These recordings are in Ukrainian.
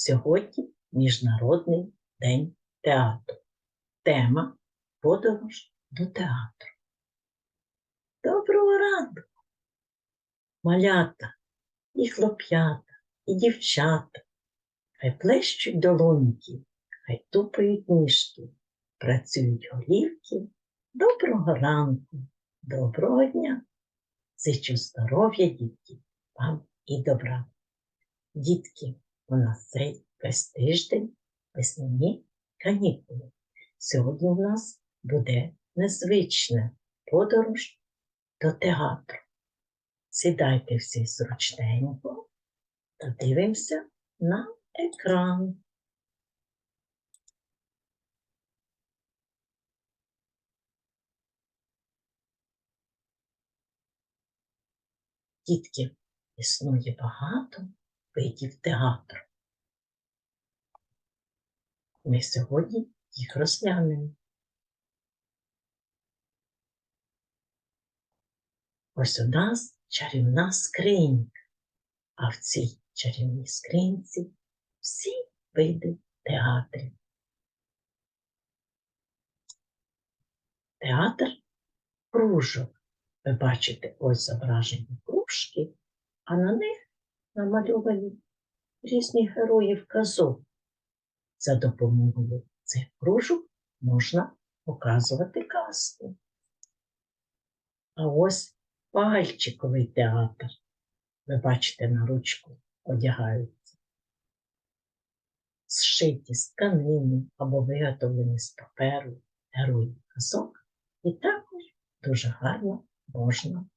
Сьогодні Міжнародний день театру. Тема подорож до театру. Доброго ранку! Малята, і хлоп'ята, і дівчата. Хай плещуть долоньки, хай тупають ніжки, працюють голівки. Доброго ранку, доброго дня! Зичу здоров'я, дітки, вам і добра. Дітки, у нас цей весь тиждень весняні канікули. Сьогодні в нас буде незвична подорож до театру. Сідайте всі зручненько та дивимося на екран. Дітки, існує багато видів театру. Ми сьогодні їх розглянемо. Ось у нас чарівна скринька, а в цій чарівній скринці всі види театрів. Театр кружок. Ви бачите ось зображені кружки, а на них намальовані різні герої казок. За допомогою цих кружок можна показувати казку. А ось пальчиковий театр. Ви бачите, на ручку одягаються. Зшиті з тканини або виготовлені з паперу герої казок. І також дуже гарно можна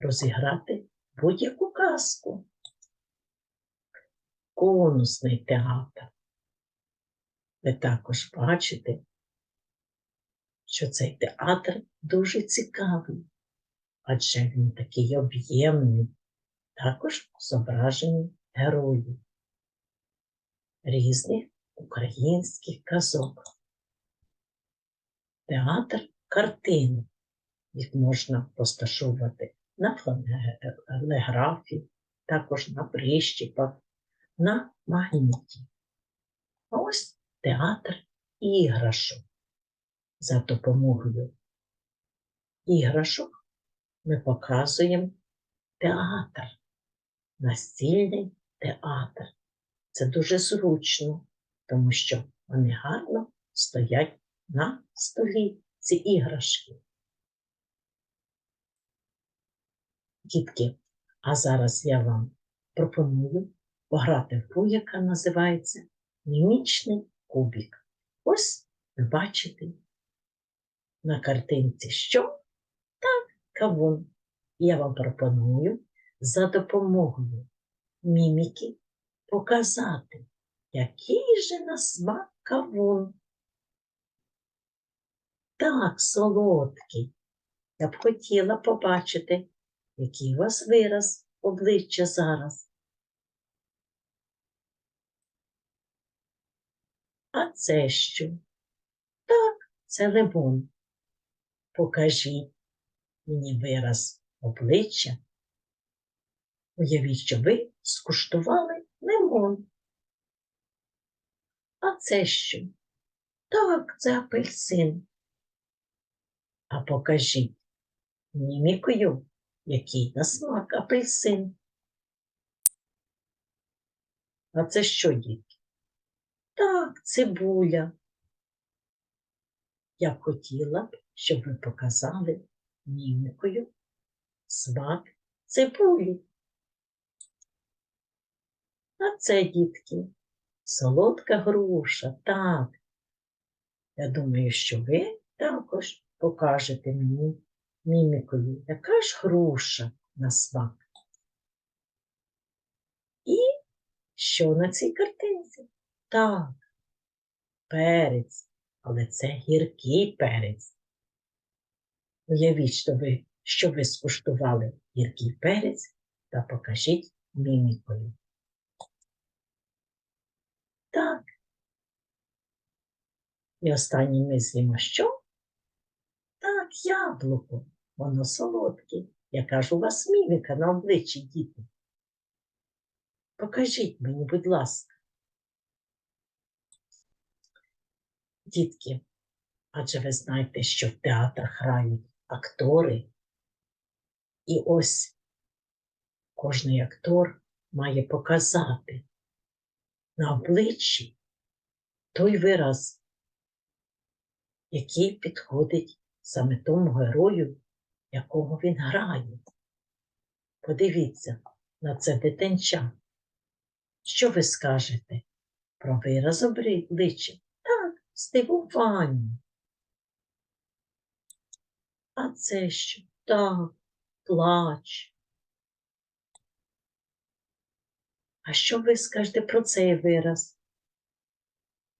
розіграти будь-яку казку. Конусний театр. Ви також бачите, що цей театр дуже цікавий, адже він такий об'ємний, також зображені герої різних українських казок. Театр картини. Їх можна розташовувати на флеграфі, також на прищіпах, на магніті. Ось театр іграшок. За допомогою іграшок ми показуємо театр, настільний театр. Це дуже зручно, тому що вони гарно стоять на столі, ці іграшки. Дітки, а зараз я вам пропоную пограти в гру, яка називається Мімічний кубик. Ось ви бачите на картинці що? Так, кавун. Я вам пропоную за допомогою міміки показати, який же на смак кавун. Так, солодкий. Я б хотіла побачити, який у вас вираз обличчя зараз. А це що? Так, це лимон. Покажіть мені вираз обличчя. Уявіть, що ви скуштували лимон. А це що? Так, це апельсин. А покажіть мімікою, який на смак апельсин. А це що, дітки? Так, цибуля. Я хотіла б, щоб ви показали мімікою смак цибулі. А це, дітки, солодка груша, так. Я думаю, що ви також покажете мені мімікою, яка ж груша на смак. І що на цій картинці? Так, перець, але це гіркий перець. Уявіть, що ви, що ви скуштували гіркий перець та покажіть мімікою. Так. І останній ми з'їмо що? Так, яблуко. Воно солодке. Яка ж у вас міміка на обличчі, діти? Покажіть мені, будь ласка, Дітки, адже ви знаєте, що в театрах грають актори, і ось кожний актор має показати на обличчі той вираз, який підходить саме тому герою, якого він грає. Подивіться на це дитинча. Що ви скажете про вираз обличчя? Здивування. А це що? Так, плач. А що ви скажете про цей вираз?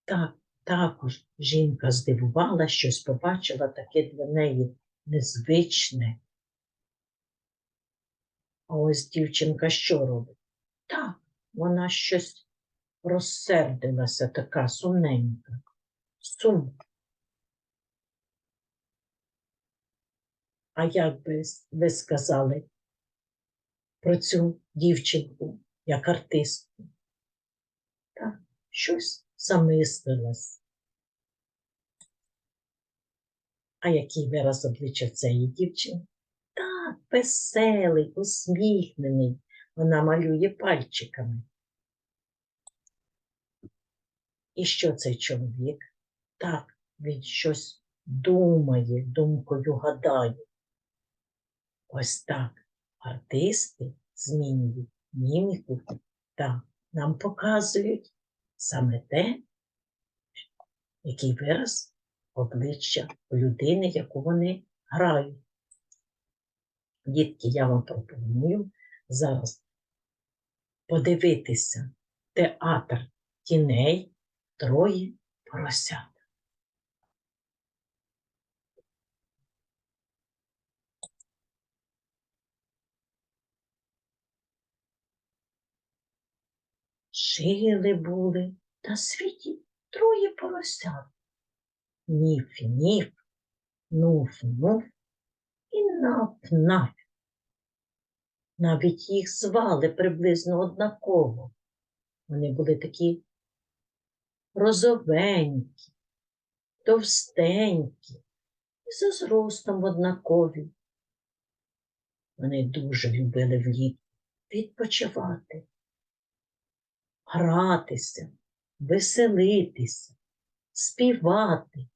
Так, також жінка здивувала, щось побачила таке для неї незвичне. А ось дівчинка що робить? Так, вона щось розсердилася, така сумненька. Сум. А як би ви сказали про цю дівчинку як артистку? Так, щось замислилась. А який вираз обличчя цієї дівчини? Так, веселий, усміхнений. Вона малює пальчиками. І що цей чоловік? Так, він щось думає, думкою гадає. Ось так артисти змінюють міміку та нам показують саме те, який вираз обличчя людини, яку вони грають. Дітки, я вам пропоную зараз подивитися театр тіней троє поросят. Жили були на світі троє поросят. Ніф, ніф, нуф, нуф і наф, наф. Навіть їх звали приблизно однаково. Вони були такі розовенькі, товстенькі і за зростом однакові. Вони дуже любили влітку відпочивати, гратися, веселитися, співати.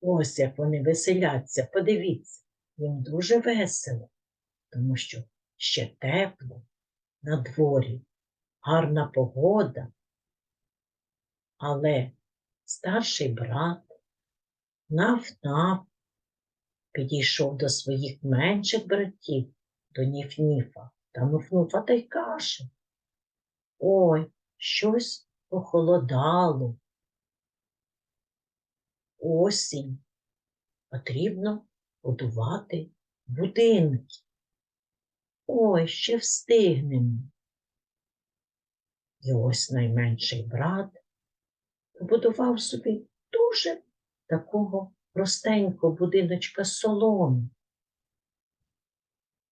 Ось як вони веселяться, подивіться, їм дуже весело, тому що ще тепло на дворі, гарна погода. Але старший брат Наф-Наф підійшов до своїх менших братів, до Ніф-Ніфа та Нуф-Нуфа та й каже. Ой, щось похолодало. Осінь. Потрібно будувати будинки. Ой, ще встигнемо. І ось найменший брат побудував собі дуже такого простенького будиночка з соломи,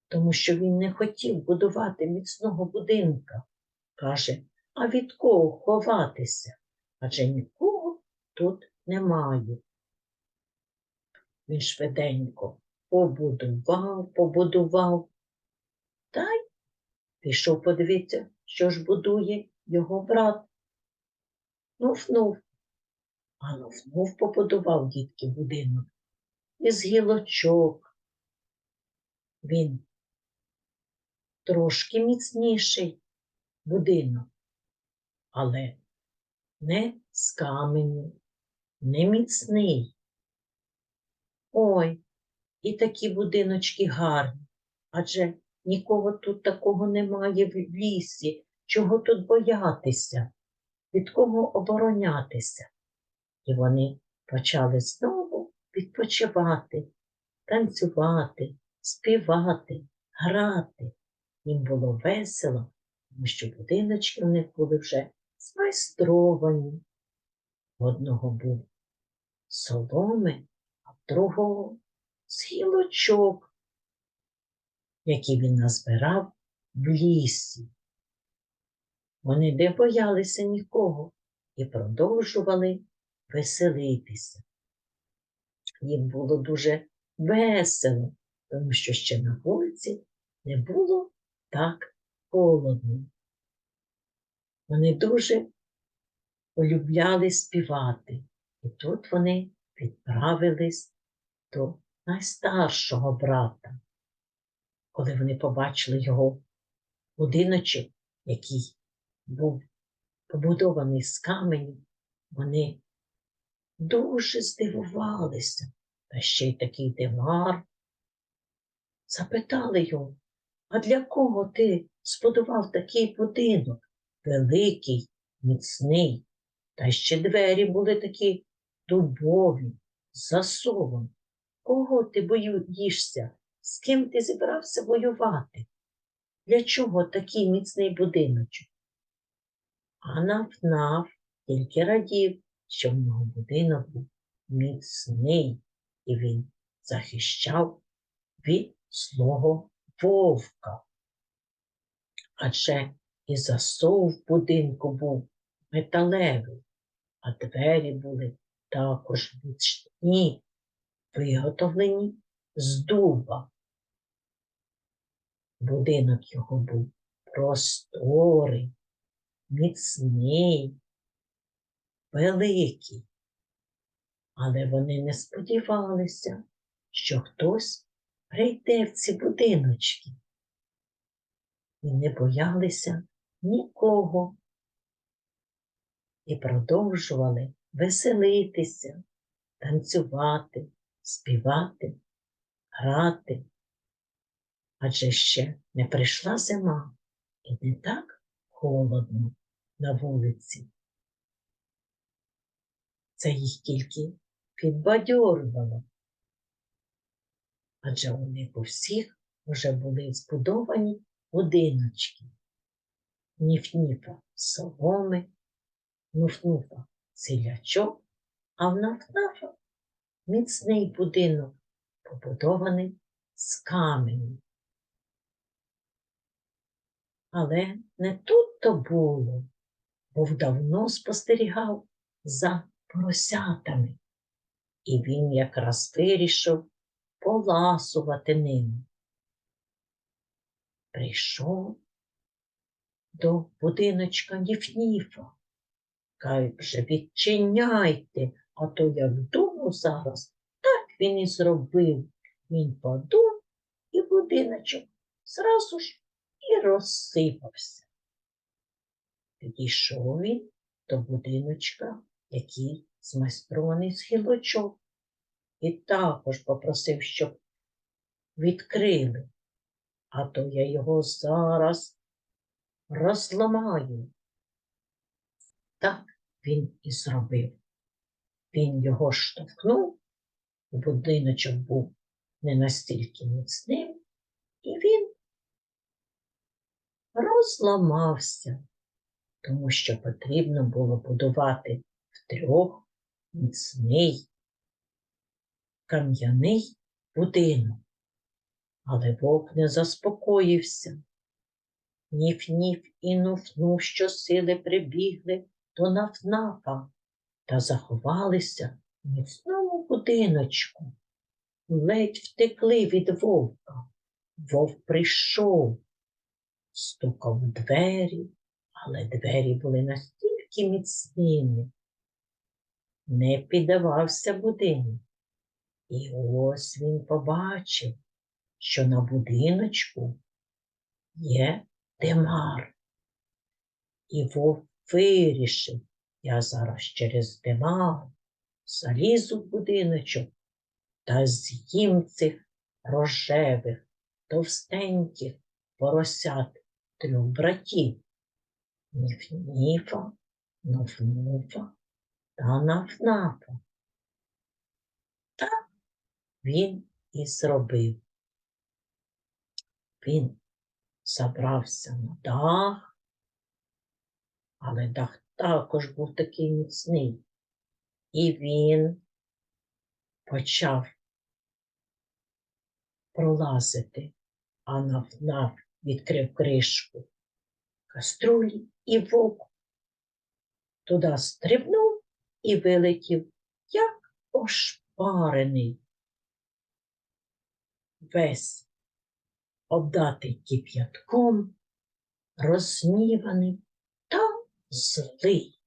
тому що він не хотів будувати міцного будинка. Каже, а від кого ховатися? Адже нікого тут немає. Він швиденько побудував, побудував, та й пішов подивитися, що ж будує його брат. Нуф-нуф. А нуф-нуф побудував дітки будинок із гілочок. Він трошки міцніший будинок, але не з каменю, не міцний. Ой, і такі будиночки гарні, адже нікого тут такого немає в лісі, чого тут боятися, від кого оборонятися. І вони почали знову відпочивати, танцювати, співати, грати. Їм було весело, що будиночки в них були вже змайстровані. Одного був соломи, а другого з гілочок, які він назбирав в лісі. Вони не боялися нікого і продовжували веселитися. Їм було дуже весело, тому що ще на вулиці не було так холодно. Вони дуже полюбляли співати, і тут вони відправились до найстаршого брата. Коли вони побачили його будиночок, який був побудований з каменю, вони дуже здивувалися, та ще й такий дивар. Запитали його, а для кого ти збудував такий будинок? Великий, міцний, та ще двері були такі дубові, з засовом. Кого ти боїшся? З ким ти зібрався воювати? Для чого такий міцний будиночок? А Нафнаф тільки радів, що в нього будинок був міцний, і він захищав від злого вовка. Адже і засов будинку був металевий, а двері були також міцні, виготовлені з дуба. Будинок його був просторий, міцний, великий. Але вони не сподівалися, що хтось прийде в ці будиночки. І не боялися нікого. І продовжували веселитися, танцювати, співати, грати. Адже ще не прийшла зима і не так холодно на вулиці. Це їх тільки підбадьорювало. Адже них у всіх вже були збудовані будиночки. Ніф-ніфа соломи, нуф-нуфа селячок, а в нафнафа міцний будинок, побудований з каменю. Але не тут то було, бо давно спостерігав за поросятами, і він якраз вирішив поласувати ними. Прийшов до будиночка Ніфніфа. Каже, відчиняйте, а то як думав зараз, так він і зробив. Він подув і будиночок зразу ж і розсипався. Підійшов він до будиночка, який змайстрований з гілочок, і також попросив, щоб відкрили, а то я його зараз розламаю. Так він і зробив. Він його штовхнув, будиночок був не настільки міцним, і він розламався, тому що потрібно було будувати втрьох міцний кам'яний будинок. Але вовк не заспокоївся. Ніф-ніф і нуф-нуф щосили прибігли до нафнафа та заховалися в міцному будиночку. Ледь втекли від вовка. Вовк прийшов, стукав двері, але двері були настільки міцними. Не піддавався будинок. І ось він побачив, що на будиночку є Демар. І вовк вирішив, я зараз через Демар залізу в будиночок та з'їм цих рожевих, товстеньких поросят трьох братів Ніф-ніфа, та Наф-нафа. Так він і зробив. Він забрався на дах, але дах також був такий міцний. І він почав пролазити, а наф відкрив кришку каструлі і вовк туди стрибнув і вилетів, як ошпарений. Весь обдатий кип'ятком, розгніваний та злий.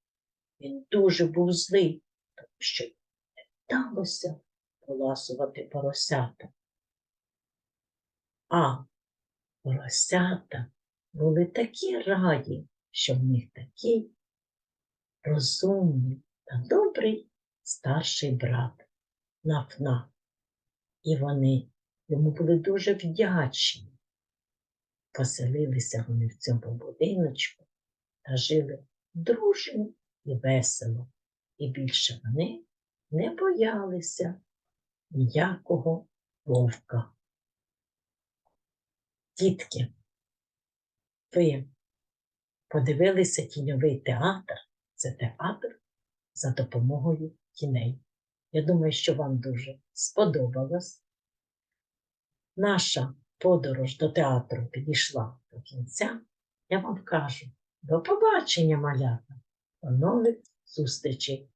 Він дуже був злий, тому що не вдалося поласувати поросята. А поросята були такі раді, що в них такий розумний та добрий старший брат Нафна. І вони йому були дуже вдячні. Поселилися вони в цьому будиночку та жили дружно і весело, і більше вони не боялися ніякого вовка. Дітки, ви подивилися тіньовий театр. Це театр за допомогою тіней. Я думаю, що вам дуже сподобалось. Наша подорож до театру підійшла до кінця. Я вам кажу до побачення, малята, до нових зустрічей.